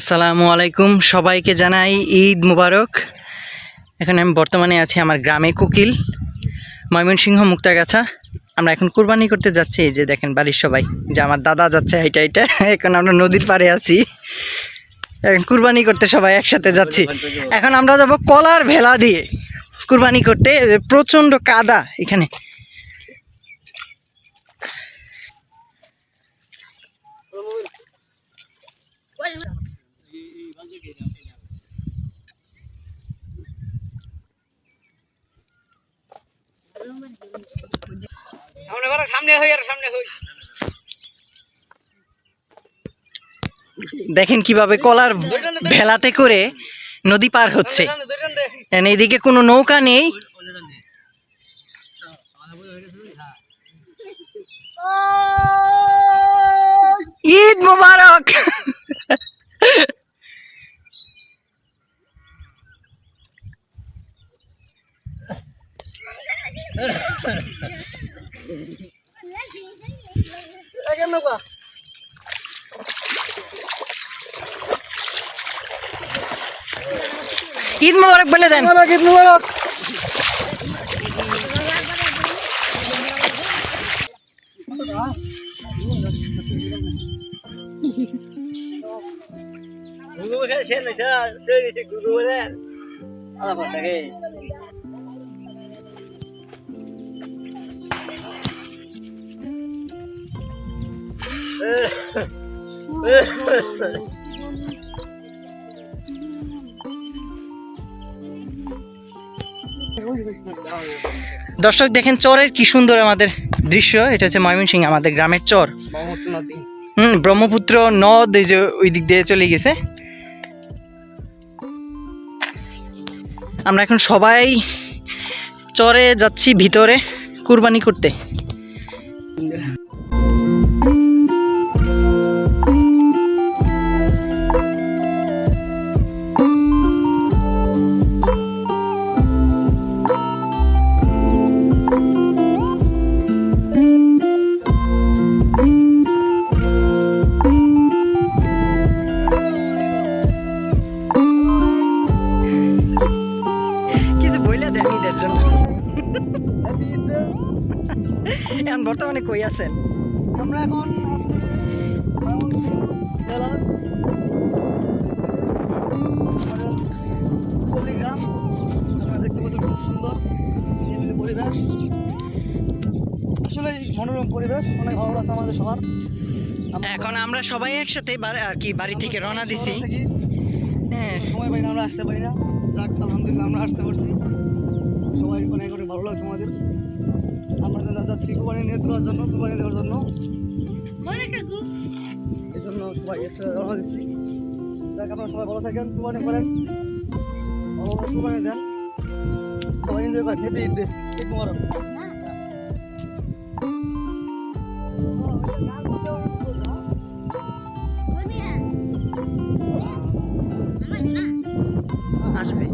আসসালামু আলাইকুম। সবাইকে জানাই ঈদ মুবারক। এখন আমি বর্তমানে আছি আমার গ্রামে কুকিল, ময়মনসিংহ, মুক্তাগাছা। আমরা এখন কুরবানি করতে যাচ্ছি। এই যে দেখেন বাড়ির সবাই যে আমার দাদা যাচ্ছে, হাইটা হাইটা। এখন আমরা নদীর পাড়ে আছি। এখন কুরবানি করতে সবাই একসাথে যাচ্ছি। এখন আমরা যাব কলার ভেলা দিয়ে। কুরবানি করতে প্রচণ্ড কাদা এখানে। সামনে হই আর সামনে হই। দেখেন কীভাবে কলার ভেলাতে করে নদী পার হচ্ছে। এইদিকে কোনো নৌকা নেই। ঈদ মুবারক! ঈদ মুবারক বলে দেন। গুগু খেয়ে শেষ হয়েছে তৈরি হয়েছে দর্শক, দেখেন চরের কি সুন্দর আমাদের দৃশ্য। এটা হচ্ছে ময়মনসিংহ, আমাদের গ্রামের চর। হুম, ব্রহ্মপুত্র নদ, এই যে ওই দিক দিয়ে চলে গেছে। আমরা এখন সবাই চরে যাচ্ছি ভিতরে কুরবানি করতে। এখন বর্তমানে কই আছেন? আমরা এখন আছি জেলার পল্লীগ্রাম আপনারা দেখতে পাচ্ছেন খুব সুন্দর পরিবেশ। আসলে মনোরম পরিবেশ অনেক ভালো লাগছে আমাদের সবার। আমরা এখন আমরা সবাই একসাথে বাড়ি- আর কি বাড়ি থেকে রওনা দিছি। হ্যাঁ। সময় পাই না আমরা আসতে পারি না। যাক আলহামদুলিল্লাহ আমরা আসতে পারছি। সবাই অনেক অনেক ভালো লাগছে আমাদের। আমরা যারা যাচ্ছি কুরবানি নিয়ে দেওয়ার জন্য কুরবানি দেওয়ার জন্য। এই জন্য সবাই একসাথে রওনা দিচ্ছি। যাক আপনারা সবাই ভালো থাকেন কুরবানি করেন। ভালো দেন। সবাই এনজয় করেন। হ্যাপি ঈদ ডে ঈদ আসবে।